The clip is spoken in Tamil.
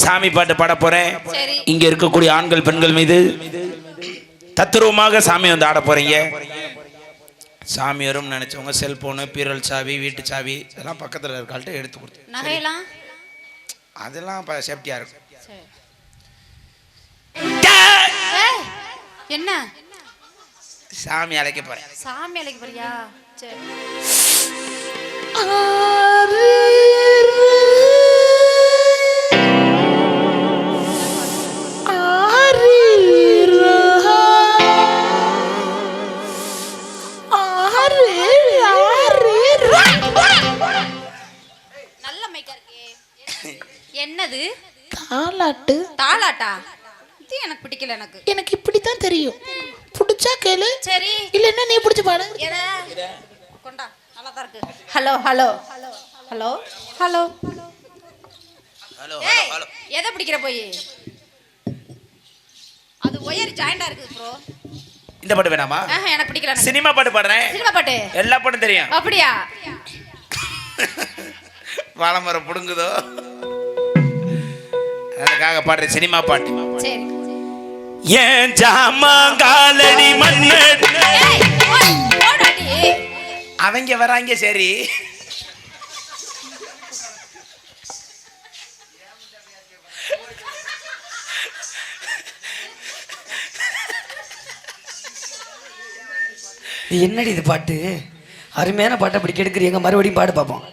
சாமி பாட்டு பாட போறேன். இங்க இருக்கக்கூடிய ஆண்கள் பெண்கள் மீது தத்துருவமாக சாமி வந்து ஆட போறீங்க. சாமி வரும் நினைச்சவங்க செல்போனு பீரல் சாவி வீட்டு சாவி இதெல்லாம் பக்கத்துல இருக்காள்கிட்ட எடுத்து கொடுத்து. அதெல்லாம் சேஃப்டியா இருக்கும். என்ன? சாமி அழைக்க போறேன். சாமி அழைக்க போறியா? சரி. என்னது? தாலாட்டு. தாலாட்டா? இது எனக்கு பிடிக்கல எனக்கு. எனக்கு இப்படித்தான் தெரியும். பிடிச்சா கேளு. சரி. இல்லைன்னா நீ பிடிச்சு பாடு. எதை? கொண்டா. நல்லா தான் இருக்கு. Hello hello. Hello hello. Hello ஏய் எதை பிடிக்கிற போய்? அது ஒயர் ஜாயிண்டா இருக்கு ப்ரோ இந்த பாட்டு வேணாமா? ஆஹா எனக்கு பிடிக்கல. சினிமா பாட்டு பாடுறேன். சினிமா பாட்டு? எல்லா பாட்டும் தெரியும். அப்படியா? வாழைமரம் பிடுங்குதோ? அதுக்காக பாடுற சினிமா பாட்டு. சரி. ஏன் ஜாமாங்காலடி மண்ணு ஏய் ஓய், ஓடாடி. அவங்க வராங்க சரி. என்னடி இது பாட்டு? அருமையான பாட்டை அப்படி கெடுக்குறீங்க. மறுபடியும் பாடு பார்ப்போம்.